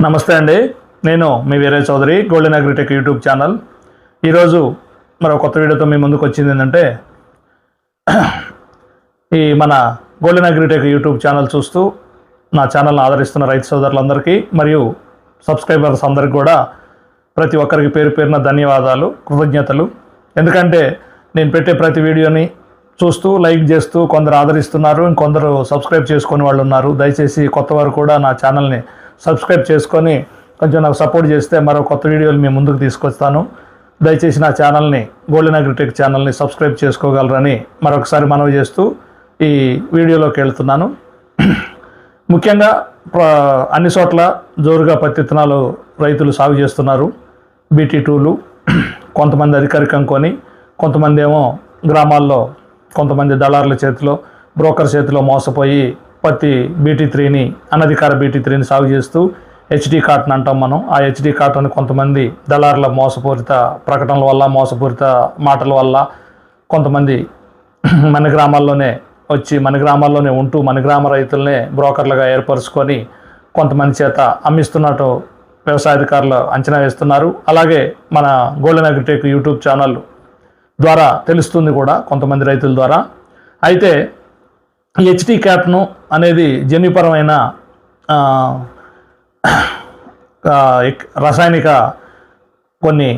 నమస్తే అండి. నేను మీ Veerayya Chowdary golden agritech YouTube channel. ఈరోజు మరో కొత్త వీడియోతో మీ ముందుకు వచ్చింది ఏంటంటే ఈ మన గోల్డెన్ అగ్రిటెక్ యూట్యూబ్ ఛానల్ చూస్తూ నా ఛానల్ని ఆదరిస్తున్న రైతు సోదరులందరికీ మరియు సబ్స్క్రైబర్స్ అందరికీ కూడా ప్రతి ఒక్కరికి పేరు పేరున ధన్యవాదాలు కృతజ్ఞతలు. ఎందుకంటే నేను పెట్టే ప్రతి వీడియోని చూస్తూ లైక్ చేస్తూ కొందరు ఆదరిస్తున్నారు ఇంకొందరు సబ్స్క్రైబ్ చేసుకునే వాళ్ళు ఉన్నారు. దయచేసి కొత్త వారు కూడా నా ఛానల్ని సబ్స్క్రైబ్ చేసుకొని కొంచెం నాకు సపోర్ట్ చేస్తే మరో కొత్త వీడియోలు మీ ముందుకు తీసుకొస్తాను. దయచేసి నా ఛానల్ని గోల్డెన్ అగ్రిటెక్ ఛానల్ని సబ్స్క్రైబ్ చేసుకోగలరని మరొకసారి మనవి చేస్తూ ఈ వీడియోలోకి వెళ్తున్నాను. ముఖ్యంగా అన్ని చోట్ల జోరుగా పత్తి విత్తనాలు రైతులు సాగు చేస్తున్నారు. బీటీ టూలు కొంతమంది అధికారికం కొని కొంతమంది ఏమో గ్రామాల్లో కొంతమంది దళారుల చేతిలో బ్రోకర్ చేతిలో మోసపోయి పత్తి బీటీ త్రీని అనధికార బీటీ త్రీని సాగు చేస్తూ హెచ్డి కాటన్ అంటాం మనం. ఆ హెచ్డి కాటన్ కొంతమంది దళారుల మోసపూరిత ప్రకటనల వల్ల మోసపూరిత మాటల వల్ల కొంతమంది మన గ్రామాల్లోనే వచ్చి మన గ్రామాల్లోనే ఉంటూ మన గ్రామ రైతులనే బ్రోకర్లుగా ఏర్పరచుకొని కొంతమంది చేత అమ్మిస్తున్నట్టు వ్యవసాయ అధికారులు అంచనా వేస్తున్నారు. అలాగే మన గోల్డెన్ అగ్రిటెక్ యూట్యూబ్ ఛానల్ ద్వారా తెలుస్తుంది కూడా కొంతమంది రైతుల ద్వారా. అయితే ఈ హెచ్డి క్యాప్ను అనేది జన్యుపరమైన రసాయనిక కొన్ని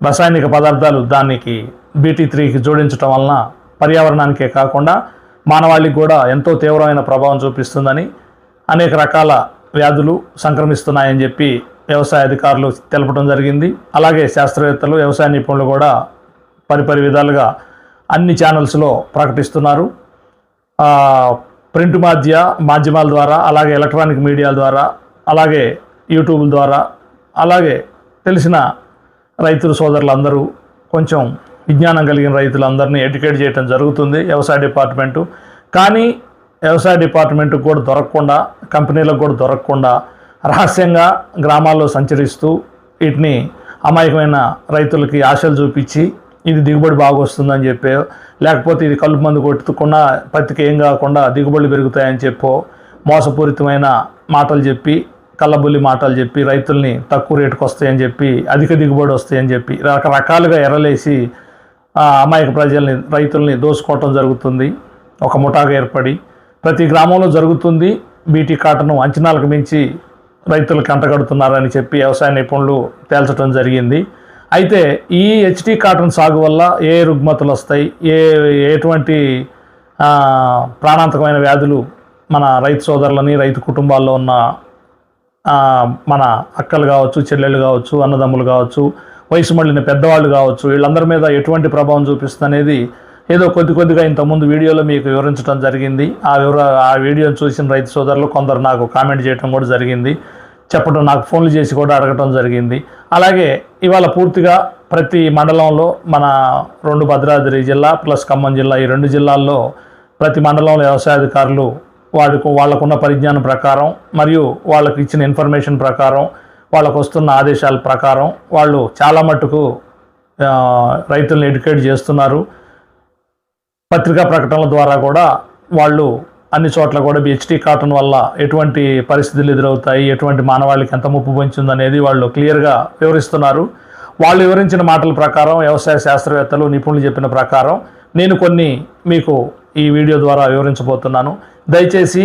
రసాయనిక పదార్థాలు దానికి బీటీ త్రీకి జోడించడం వలన పర్యావరణానికే కాకుండా మానవాళికి కూడా ఎంతో తీవ్రమైన ప్రభావం చూపిస్తుందని అనేక రకాల వ్యాధులు సంక్రమిస్తున్నాయని చెప్పి వ్యవసాయ అధికారులు తెలపడం జరిగింది. అలాగే శాస్త్రవేత్తలు వ్యవసాయ నిపుణులు కూడా పరిపరి విధాలుగా అన్ని ఛానల్స్లో ప్రకటిస్తున్నారు. ప్రింట్ మాధ్య మాధ్యమాల ద్వారా అలాగే ఎలక్ట్రానిక్ మీడియాల ద్వారా అలాగే యూట్యూబ్ ద్వారా అలాగే తెలిసిన రైతుల సోదరులందరూ కొంచెం విజ్ఞానం కలిగిన రైతులందరినీ ఎడ్యుకేట్ చేయడం జరుగుతుంది వ్యవసాయ డిపార్ట్మెంటు. కానీ వ్యవసాయ డిపార్ట్మెంట్కి కూడా దొరకకుండా కంపెనీలకు కూడా దొరకకుండా రహస్యంగా గ్రామాల్లో సంచరిస్తూ వీటిని అమాయకమైన రైతులకి ఆశలు చూపించి ఇది దిగుబడి బాగా వస్తుందని చెప్పే లేకపోతే ఇది కలుపు మందు కొట్టుకున్నా పత్తికి ఏం కాకుండా దిగుబడులు పెరుగుతాయని చెప్పో మోసపూరితమైన మాటలు చెప్పి కళ్ళబుల్లి మాటలు చెప్పి రైతుల్ని తక్కువ రేటుకు వస్తాయని చెప్పి అధిక దిగుబడి వస్తాయని చెప్పి రకరకాలుగా ఎర్రలేసి అమాయక ప్రజల్ని రైతుల్ని దోసుకోవటం జరుగుతుంది. ఒక ముఠాగా ఏర్పడి ప్రతి గ్రామంలో జరుగుతుంది బీటీ కాటను అంచనాలకు మించి రైతులకు అంటగడుతున్నారని చెప్పి వ్యవసాయ నిపుణులు తేల్చడం జరిగింది. అయితే ఈ హెచ్టీ కాటన్ సాగు వల్ల ఏ రుగ్మతలు వస్తాయి? ఏ ఎటువంటి ప్రాణాంతకమైన వ్యాధులు మన రైతు సోదరులని రైతు కుటుంబాల్లో ఉన్న మన అక్కలు కావచ్చు చెల్లెళ్ళు కావచ్చు అన్నదమ్ములు కావచ్చు వయసు మళ్ళిన పెద్దవాళ్ళు కావచ్చు వీళ్ళందరి మీద ఎటువంటి ప్రభావం చూపిస్తుంది అనేది ఏదో కొద్ది కొద్దిగా ఇంతకుముందు వీడియోలో మీకు వివరించడం జరిగింది. ఆ వివర ఆ వీడియోని చూసిన రైతు సోదరులు కొందరు నాకు కామెంట్ చేయడం కూడా జరిగింది. చెప్పడం నాకు ఫోన్లు చేసి కూడా అడగటం జరిగింది. అలాగే ఇవాళ పూర్తిగా ప్రతి మండలంలో మన రెండు భద్రాద్రి జిల్లా ప్లస్ ఖమ్మం జిల్లా ఈ రెండు జిల్లాల్లో ప్రతి మండలంలో వ్యవసాయ అధికారులు వాళ్ళకు వాళ్ళకున్న పరిజ్ఞానం ప్రకారం మరియు వాళ్ళకి ఇచ్చిన ఇన్ఫర్మేషన్ ప్రకారం వాళ్ళకు వస్తున్న ఆదేశాల ప్రకారం వాళ్ళు చాలా మట్టుకు రైతులను ఎడ్యుకేట్ చేస్తున్నారు. పత్రికా ప్రకటనల ద్వారా కూడా వాళ్ళు అన్ని చోట్ల కూడా హెచ్డి కాటన్ వల్ల ఎటువంటి పరిస్థితులు ఎదురవుతాయి ఎటువంటి మానవాళికి ఎంత ముప్పు పొందుతుంది వాళ్ళు క్లియర్గా వివరిస్తున్నారు. వాళ్ళు వివరించిన మాటల ప్రకారం వ్యవసాయ శాస్త్రవేత్తలు నిపుణులు చెప్పిన ప్రకారం నేను కొన్ని మీకు ఈ వీడియో ద్వారా వివరించబోతున్నాను. దయచేసి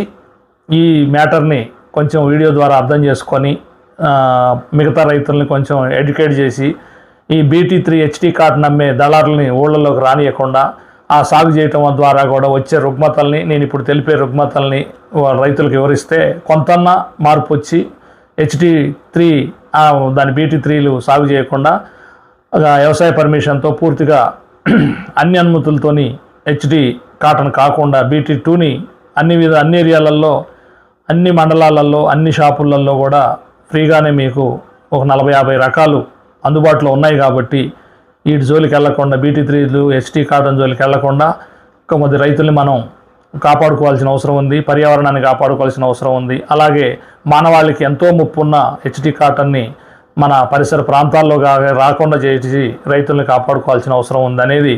ఈ మ్యాటర్ని కొంచెం వీడియో ద్వారా అర్థం చేసుకొని మిగతా రైతుల్ని కొంచెం ఎడ్యుకేట్ చేసి ఈ బీటీ త్రీ హెచ్టీ కార్డు అమ్మే దళారులని ఊళ్ళలోకి రానియకుండా ఆ సాగు చేయటం ద్వారా కూడా వచ్చే రుగ్మతల్ని నేను ఇప్పుడు తెలిపే రుగ్మతల్ని రైతులకు వివరిస్తే కొంతన్నా మార్పు వచ్చి హెచ్డి త్రీ దాని బీటీ త్రీలు సాగు చేయకుండా వ్యవసాయ పర్మిషన్తో పూర్తిగా అన్ని అనుమతులతోని హెచ్డి కాటన్ కాకుండా బీటీ టూని అన్ని విధ అన్ని ఏరియాలలో అన్ని మండలాలలో అన్ని షాపులలో కూడా ఫ్రీగానే మీకు ఒక నలభై యాభై రకాలు అందుబాటులో ఉన్నాయి కాబట్టి వీటి జోలికి వెళ్ళకుండా బీటీ త్రీలు హెచ్టీ కాటన్ జోలికి వెళ్ళకుండా కొంతమంది రైతుల్ని మనం కాపాడుకోవాల్సిన అవసరం ఉంది పర్యావరణాన్ని కాపాడుకోవాల్సిన అవసరం ఉంది. అలాగే మానవాళికి ఎంతో ముప్పు ఉన్న హెచ్టీ కాటన్ని మన పరిసర ప్రాంతాల్లో రాకుండా చేసి రైతుల్ని కాపాడుకోవాల్సిన అవసరం ఉంది అనేది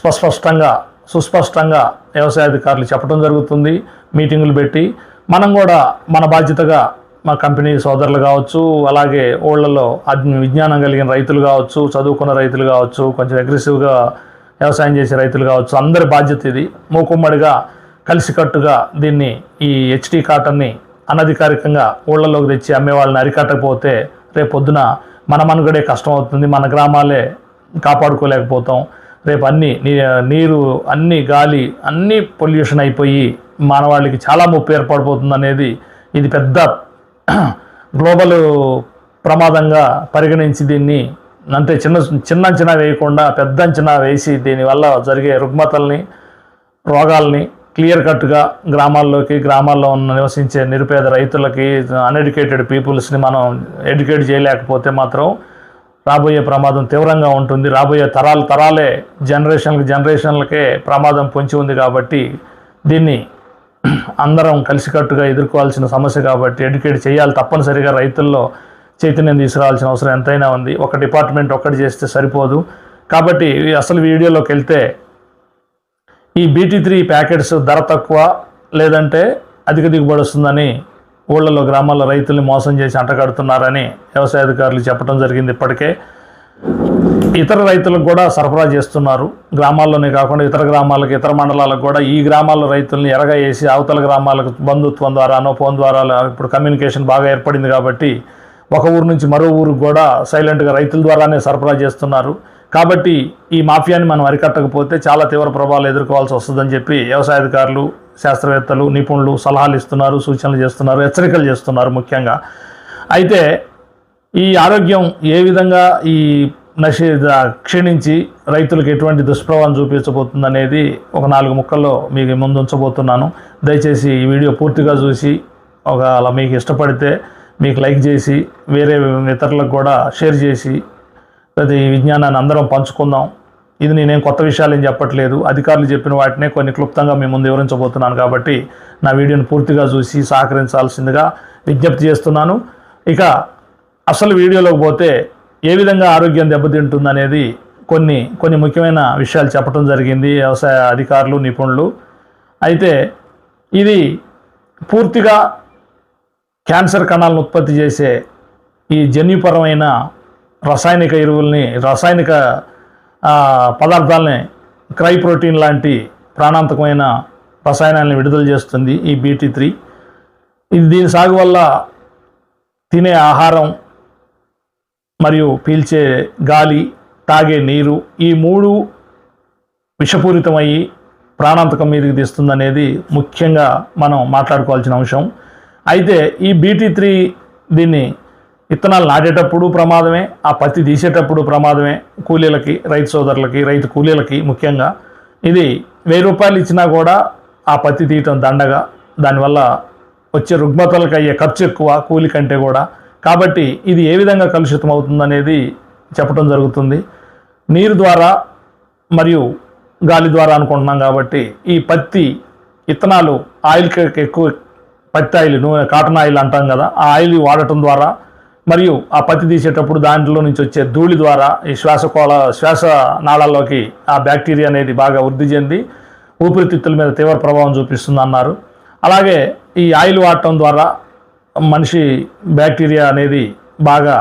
స్పష్టంగా సుస్పష్టంగా వ్యవసాయ అధికారులు చెప్పడం జరుగుతుంది. మీటింగులు పెట్టి మనం కూడా మన బాధ్యతగా మా కంపెనీ సోదరులు కావచ్చు అలాగే ఊళ్ళలో విజ్ఞానం కలిగిన రైతులు కావచ్చు చదువుకున్న రైతులు కావచ్చు కొంచెం అగ్రెసివ్గా వ్యవసాయం చేసే రైతులు కావచ్చు అందరి బాధ్యత ఇది. మూకుమ్మడిగా కలిసికట్టుగా దీన్ని ఈ హెచ్డి కాటన్ని అనధికారికంగా ఊళ్ళలోకి తెచ్చి అమ్మే వాళ్ళని అరికట్టకపోతే రేపొద్దున మన మనుగడే కష్టం అవుతుంది మన గ్రామాలే కాపాడుకోలేకపోతాం. రేపు అన్ని నీ- నీరు అన్ని గాలి అన్ని పొల్యూషన్ అయిపోయి మానవాళికి చాలా ముప్పు ఏర్పడిపోతుంది అనేది ఇది పెద్ద గ్లోబల్ ప్రమాదంగా పరిగణించి దీన్ని అంతే చిన్న చిన్న అంచనా వేయకుండా పెద్ద అంచనా వేసి దీనివల్ల జరిగే రుగ్మతల్ని రోగాల్ని క్లియర్ కట్గా గ్రామాల్లోకి గ్రామాల్లో ఉన్న నివసించే నిరుపేద రైతులకి అన్ఎడ్యుకేటెడ్ పీపుల్స్ని మనం ఎడ్యుకేట్ చేయలేకపోతే మాత్రం రాబోయే ప్రమాదం తీవ్రంగా ఉంటుంది. రాబోయే తరాలు తరాలే జనరేషన్లకు జనరేషన్లకే ప్రమాదం పొంచి ఉంది కాబట్టి దీన్ని అందరం కలిసికట్టుగా ఎదుర్కోవాల్సిన సమస్య కాబట్టి ఎడ్యుకేట్ చేయాలి తప్పనిసరిగా రైతుల్లో చైతన్యం తీసుకురావాల్సిన అవసరం ఎంతైనా ఉంది. ఒక డిపార్ట్మెంట్ ఒక్కటి చేస్తే సరిపోదు. కాబట్టి అసలు వీడియోలోకి వెళ్తే ఈ బీటీ త్రీ ప్యాకెట్స్ ధర తక్కువ లేదంటే అధిక దిగుబడి వస్తుందని ఊళ్ళలో గ్రామాల్లో రైతుల్ని మోసం చేసి అంటగడుతున్నారని వ్యవసాయ అధికారులు చెప్పడం జరిగింది ఇప్పటికే. ఇతర రైతులకు కూడా సరఫరా చేస్తున్నారు. గ్రామాల్లోనే కాకుండా ఇతర గ్రామాలకు ఇతర మండలాలకు కూడా ఈ గ్రామాల్లో రైతుల్ని ఎరగా వేసి అవతల గ్రామాలకు బంధుత్వం ద్వారానో ఫోన్ ద్వారా ఇప్పుడు కమ్యూనికేషన్ బాగా ఏర్పడింది కాబట్టి ఒక ఊరు నుంచి మరో ఊరికి కూడా సైలెంట్గా రైతుల ద్వారానే సరఫరా చేస్తున్నారు. కాబట్టి ఈ మాఫియాని మనం అరికట్టకపోతే చాలా తీవ్ర ప్రభావాలు ఎదుర్కోవాల్సి వస్తుందని చెప్పి వ్యవసాయ అధికారులు శాస్త్రవేత్తలు నిపుణులు సలహాలు ఇస్తున్నారు సూచనలు చేస్తున్నారు హెచ్చరికలు చేస్తున్నారు ముఖ్యంగా. అయితే ఈ ఆరోగ్యం ఏ విధంగా ఈ నశి క్షీణించి రైతులకు ఎటువంటి దుష్ప్రభావం చూపించబోతుంది అనేది ఒక నాలుగు ముక్కల్లో మీకు ముందు ఉంచబోతున్నాను దయచేసి ఈ వీడియో పూర్తిగా చూసి ఒక అలా మీకు ఇష్టపడితే మీకు లైక్ చేసి వేరే ఇతరులకు కూడా షేర్ చేసి ప్రతి విజ్ఞానాన్ని అందరం పంచుకుందాం. ఇది నేనేం కొత్త విషయాలు ఏం చెప్పట్లేదు. అధికారులు చెప్పిన వాటినే కొన్ని క్లుప్తంగా మీ ముందు వివరించబోతున్నాను కాబట్టి నా వీడియోని పూర్తిగా చూసి సహకరించాల్సిందిగా విజ్ఞప్తి చేస్తున్నాను. ఇక అసలు వీడియోలోకి పోతే ఏ విధంగా ఆరోగ్యం దెబ్బతింటుంది అనేది కొన్ని కొన్ని ముఖ్యమైన విషయాలు చెప్పడం జరిగింది. వ్యవసాయ అధికారులు నిపుణులు. అయితే ఇది పూర్తిగా క్యాన్సర్ కణాలను ఉత్పత్తి చేసే ఈ జన్యుపరమైన రసాయనిక ఎరువుల్ని రసాయనిక పదార్థాలని క్రై ప్రోటీన్ లాంటి ప్రాణాంతకమైన రసాయనాలను విడుదల చేస్తుంది ఈ బీటీ త్రీ. ఇది దీని సాగు వల్ల తినే ఆహారం మరియు పీల్చే గాలి తాగే నీరు ఈ మూడు విషపూరితమయ్యి ప్రాణాంతకం మీదకి తీస్తుందనేది ముఖ్యంగా మనం మాట్లాడుకోవాల్సిన అంశం. అయితే ఈ బీటీ త్రీ దీన్ని విత్తనాలు నాటేటప్పుడు ప్రమాదమే ఆ పత్తి తీసేటప్పుడు ప్రమాదమే కూలీలకి రైతు సోదరులకి రైతు కూలీలకి ముఖ్యంగా. ఇది వెయ్యి రూపాయలు ఇచ్చినా కూడా ఆ పత్తి తీయటం దండగా. దానివల్ల వచ్చే రుగ్మతలకు అయ్యే ఖర్చు ఎక్కువ కూలి కంటే కూడా. కాబట్టి ఇది ఏ విధంగా కలుషితం అవుతుందనేది చెప్పడం జరుగుతుంది. నీరు ద్వారా మరియు గాలి ద్వారా అనుకుంటున్నాం కాబట్టి ఈ పత్తి ఇత్తనాలు ఆయిల్కి ఎక్కువ పత్తి ఆయిల్ నూనె కాటన్ ఆయిల్ అంటాం కదా ఆ ఆయిల్ వాడటం ద్వారా మరియు ఆ పత్తి తీసేటప్పుడు దాంట్లో నుంచి వచ్చే ధూళి ద్వారా ఈ శ్వాసకోళ శ్వాస నాళాల్లోకి ఆ బ్యాక్టీరియా అనేది బాగా వృద్ధి చెంది ఊపిరితిత్తుల మీద తీవ్ర ప్రభావం చూపిస్తుంది అన్నారు అలాగే ఈ ఆయిల్ వాడటం ద్వారా మనిషి బ్యాక్టీరియా అనేది బాగా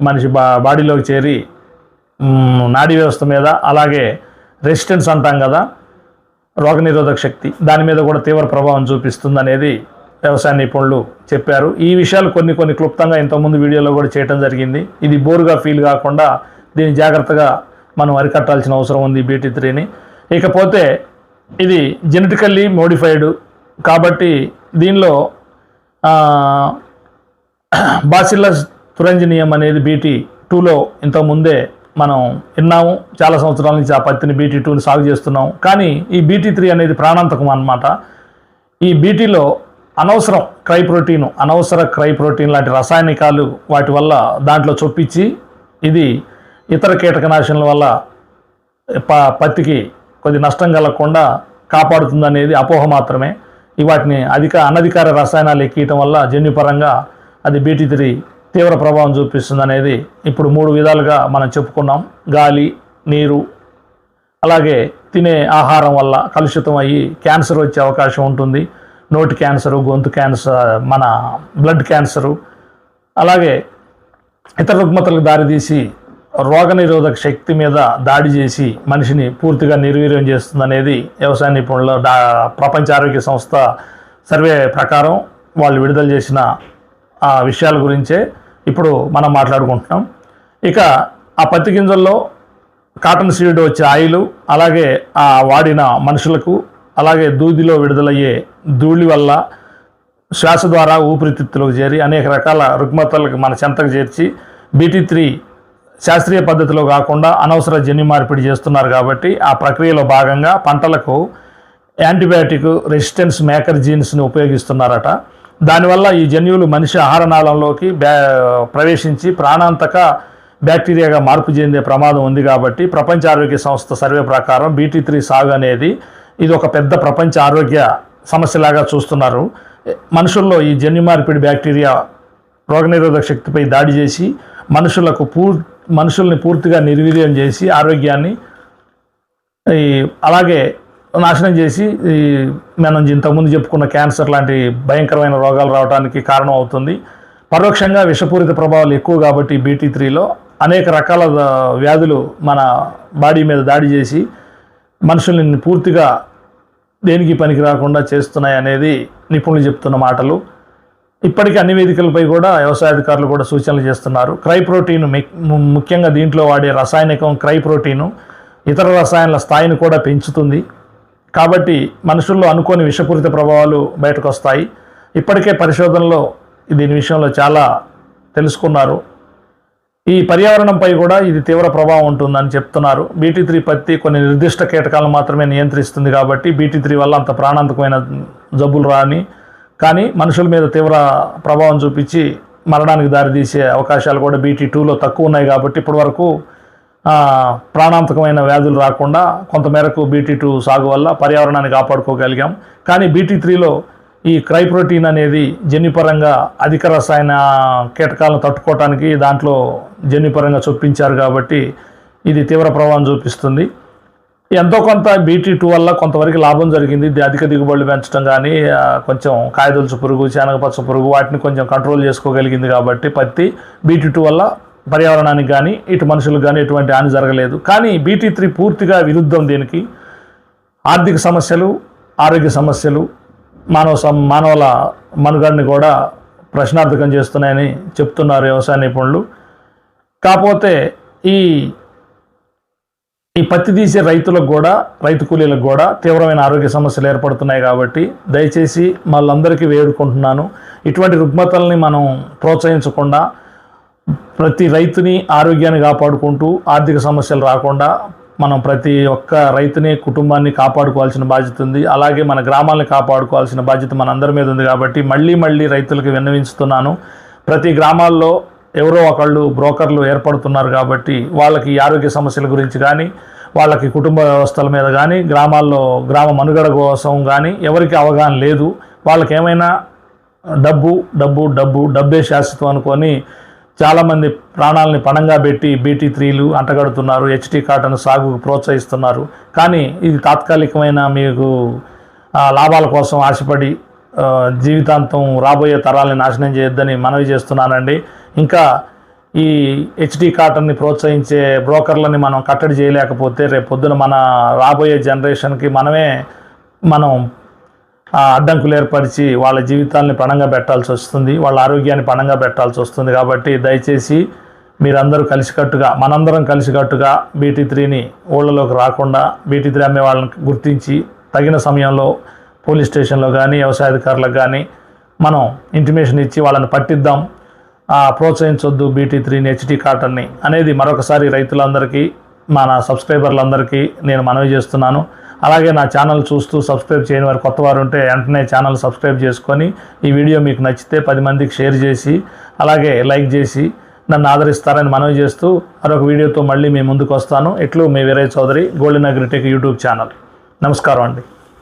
మనిషి బా బాడీలోకి చేరి నాడీ వ్యవస్థ మీద అలాగే రెసిస్టెన్స్ అంటాం కదా రోగనిరోధక శక్తి దాని మీద కూడా తీవ్ర ప్రభావం చూపిస్తుంది అనేది వ్యవసాయ నిపుణులు చెప్పారు. ఈ విషయాలు కొన్ని కొన్ని క్లుప్తంగా ఇంతకుముందు వీడియోలో కూడా చేయడం జరిగింది. ఇది బోరుగా ఫీల్ కాకుండా దీన్ని జాగ్రత్తగా మనం అరికట్టాల్సిన అవసరం ఉంది బీటీ త్రీని ఇకపోతే ఇది జెనెటికల్లీ మోడిఫైడ్ కాబట్టి దీనిలో బాసిల్లస్ తురంజనీయం అనేది బీటీ టూలో ఇంతకుముందే మనం విన్నాము. చాలా సంవత్సరాల నుంచి ఆ పత్తిని బీటీ టూని సాగు చేస్తున్నాం కానీ ఈ బీటీ త్రీ అనేది ప్రాణాంతకం అన్నమాట. ఈ బీటీలో అనవసరం క్రై ప్రోటీన్ అనవసర క్రై ప్రోటీన్ లాంటి రసాయనికాలు వాటి వల్ల దాంట్లో చొప్పించి ఇది ఇతర కీటకనాశనల వల్ల పత్తికి కొద్ది నష్టం కలగకుండా కాపాడుతుందనేది అపోహ మాత్రమే. వాటిని అధిక అనధికార రసాయనాలు ఎక్కియటం వల్ల జన్యుపరంగా అది బీటీ త్రీ తీవ్ర ప్రభావం చూపిస్తుంది అనేది ఇప్పుడు మూడు విధాలుగా మనం చెప్పుకున్నాం. గాలి నీరు అలాగే తినే ఆహారం వల్ల కలుషితం అయ్యి క్యాన్సర్ వచ్చే అవకాశం ఉంటుంది. నోటి క్యాన్సరు గొంతు క్యాన్సర్ మన బ్లడ్ క్యాన్సరు అలాగే ఇతర రుగ్మతలకు దారితీసి రోగనిరోధక శక్తి మీద దాడి చేసి మనిషిని పూర్తిగా నిర్వీర్యం చేస్తుందనేది వ్యవసాయ నిపుణుల డా ప్రపంచ ఆరోగ్య సంస్థ సర్వే ప్రకారం వాళ్ళు విడుదల చేసిన ఆ విషయాల గురించే ఇప్పుడు మనం మాట్లాడుకుంటున్నాం. ఇక ఆ పత్తి గింజల్లో కాటన్ సీడ్ వచ్చే ఆయిల్ అలాగే ఆ వాడిన మనుషులకు అలాగే దూదిలో విడుదలయ్యే ధూళి వల్ల శ్వాస ద్వారా ఊపిరితిత్తులకు చేరి అనేక రకాల రుగ్మతలకు మన చెంతకు చేర్చి బీటీ త్రీ శాస్త్రీయ పద్ధతిలో కాకుండా అనవసర జన్యు మార్పిడి చేస్తున్నారు కాబట్టి ఆ ప్రక్రియలో భాగంగా పంటలకు యాంటీబయాటిక్ రెసిస్టెన్స్ మేకర్ జీన్స్ని ఉపయోగిస్తున్నారట. దానివల్ల ఈ జన్యువులు మనిషి ఆహార నాళంలోకి బ్యా ప్రవేశించి ప్రాణాంతక బ్యాక్టీరియాగా మార్పు చెందే ప్రమాదం ఉంది కాబట్టి ప్రపంచ ఆరోగ్య సంస్థ సర్వే ప్రకారం బీటీ త్రీ సాగు అనేది ఇది ఒక పెద్ద ప్రపంచ ఆరోగ్య సమస్యలాగా చూస్తున్నారు. మనుషుల్లో ఈ జన్యు మార్పిడి బ్యాక్టీరియా రోగనిరోధక శక్తిపై దాడి చేసి మనుషులకు పూర్తి మనుషుల్ని పూర్తిగా నిర్వీర్యం చేసి ఆరోగ్యాన్ని ఈ అలాగే నాశనం చేసి ఈ మనం ఇంతకుముందు చెప్పుకున్న క్యాన్సర్ లాంటి భయంకరమైన రోగాలు రావడానికి కారణం అవుతుంది. పరోక్షంగా విషపూరిత ప్రభావాలు ఎక్కువ కాబట్టి బీటీ త్రీలో అనేక రకాల వ్యాధులు మన బాడీ మీద దాడి చేసి మనుషుల్ని పూర్తిగా దేనికి పనికి రాకుండా చేస్తున్నాయి అనేది నిపుణులు చెప్తున్న మాటలు. ఇప్పటికీ అన్ని వేదికలపై కూడా వ్యవసాయ అధికారులు కూడా సూచనలు చేస్తున్నారు. క్రై ప్రోటీన్ ముఖ్యంగా దీంట్లో వాడే రసాయనికం క్రై ప్రోటీను ఇతర రసాయనాల స్థాయిని కూడా పెంచుతుంది. కాబట్టి మనుషుల్లో అనుకోని విషపూరిత ప్రభావాలు బయటకు వస్తాయి ఇప్పటికే పరిశోధనలో దీని విషయంలో చాలా తెలుసుకున్నారు. ఈ పర్యావరణంపై కూడా ఇది తీవ్ర ప్రభావం ఉంటుందని చెప్తున్నారు. బీటీ త్రీ పత్తి కొన్ని నిర్దిష్ట కీటకాలను మాత్రమే నియంత్రిస్తుంది కాబట్టి బీటీ త్రీ వల్ల అంత ప్రాణాంతకమైన జబ్బులు రాని కానీ మనుషుల మీద తీవ్ర ప్రభావం చూపించి మరణానికి దారితీసే అవకాశాలు కూడా బీటీ టూలో తక్కువ ఉన్నాయి కాబట్టి ఇప్పటి వరకు ప్రాణాంతకమైన వ్యాధులు రాకుండా కొంతమేరకు బీటీ టూ సాగు వల్ల పర్యావరణాన్ని కాపాడుకోగలిగాం. కానీ బీటీ త్రీలో ఈ క్రై ప్రోటీన్ అనేది జన్యుపరంగా అధిక రసాయన కీటకాలను తట్టుకోవటానికి దాంట్లో జన్యుపరంగా చొప్పించారు కాబట్టి ఇది తీవ్ర ప్రభావం చూపిస్తుంది. ఎంతో కొంత బీటీ టూ వల్ల కొంతవరకు లాభం జరిగింది. అధిక దిగుబడులు పెంచడం కానీ కొంచెం కాయదొలుచు పురుగు శనగపచ్చ పురుగు వాటిని కొంచెం కంట్రోల్ చేసుకోగలిగింది కాబట్టి పత్తి బీటీ టూ వల్ల పర్యావరణానికి కానీ ఇటు మనుషులకు కానీ ఎటువంటి హాని జరగలేదు. కానీ బీటీ త్రీ పూర్తిగా విరుద్ధం దీనికి. ఆర్థిక సమస్యలు ఆరోగ్య సమస్యలు మానవ మానవుల మనుగడని కూడా ప్రశ్నార్థకం చేస్తున్నాయని చెప్తున్నారు వ్యవసాయ నిపుణులు. కాకపోతే ఈ ఈ పత్తి తీసే రైతులకు కూడా రైతు కూలీలకు కూడా తీవ్రమైన ఆరోగ్య సమస్యలు ఏర్పడుతున్నాయి కాబట్టి దయచేసి వాళ్ళందరికీ వేడుకుంటున్నాను. ఇటువంటి రుగ్మతల్ని మనం ప్రోత్సహించకుండా ప్రతి రైతుని ఆరోగ్యాన్ని కాపాడుకుంటూ ఆర్థిక సమస్యలు రాకుండా మనం ప్రతి ఒక్క రైతుని కుటుంబాన్ని కాపాడుకోవాల్సిన బాధ్యత ఉంది. అలాగే మన గ్రామాలను కాపాడుకోవాల్సిన బాధ్యత మన అందరి మీద ఉంది కాబట్టి మళ్ళీ మళ్ళీ రైతులకు విన్నవించుతున్నాను. ప్రతి గ్రామాల్లో ఎవరో ఒకళ్ళు బ్రోకర్లు ఏర్పడుతున్నారు కాబట్టి వాళ్ళకి ఆరోగ్య సమస్యల గురించి కానీ వాళ్ళకి కుటుంబ వ్యవస్థల మీద కానీ గ్రామాల్లో గ్రామ మనుగడ కోసం కానీ ఎవరికి అవగాహన లేదు. వాళ్ళకి ఏమైనా డబ్బు డబ్బు డబ్బు డబ్బే శాశ్వతం అనుకొని చాలామంది ప్రాణాలని పణంగా పెట్టి బీటీ త్రీలు అంటగడుతున్నారు. హెచ్టీ కాటన్ సాగుకు ప్రోత్సహిస్తున్నారు. కానీ ఇది తాత్కాలికమైన మీకు లాభాల కోసం ఆశపడి జీవితాంతం రాబోయే తరాలని నాశనం చేయొద్దని మనవి చేస్తున్నానండి. ఇంకా ఈ హెచ్డి కాటన్ని ప్రోత్సహించే బ్రోకర్లని మనం కట్టడి చేయలేకపోతే రేపు పొద్దున మన రాబోయే జనరేషన్కి మనమే మనం అడ్డంకులు ఏర్పరిచి వాళ్ళ జీవితాలని పణంగా పెట్టాల్సి వస్తుంది వాళ్ళ ఆరోగ్యాన్ని పణంగా పెట్టాల్సి వస్తుంది. కాబట్టి దయచేసి మీరందరూ కలిసికట్టుగా మనందరం కలిసికట్టుగా బీటీ త్రీని ఊళ్ళలోకి రాకుండా బీటీ త్రీ అమ్మే వాళ్ళని గుర్తించి తగిన సమయంలో పోలీస్ స్టేషన్లో కానీ వ్యవసాయ అధికారులకు కానీ మనం ఇంటిమేషన్ ఇచ్చి వాళ్ళని పట్టిద్దాం. ప్రోత్సహించొద్దు బీటీ త్రీని హెచ్టీ కాటన్ని అనేది మరొకసారి రైతులందరికీ మన సబ్స్క్రైబర్లందరికీ నేను మనవి చేస్తున్నాను. అలాగే నా ఛానల్ చూస్తూ సబ్స్క్రైబ్ చేయని వారు కొత్త వారు ఉంటే వెంటనే ఛానల్ సబ్స్క్రైబ్ చేసుకొని ఈ వీడియో మీకు నచ్చితే పది మందికి షేర్ చేసి అలాగే లైక్ చేసి నన్ను ఆదరిస్తారని మనవి చేస్తూ మరొక వీడియోతో మళ్ళీ మీ ముందుకు వస్తాను. ఇట్లు మీ Veerayya Chowdary golden agritech YouTube channel. నమస్కారం అండి.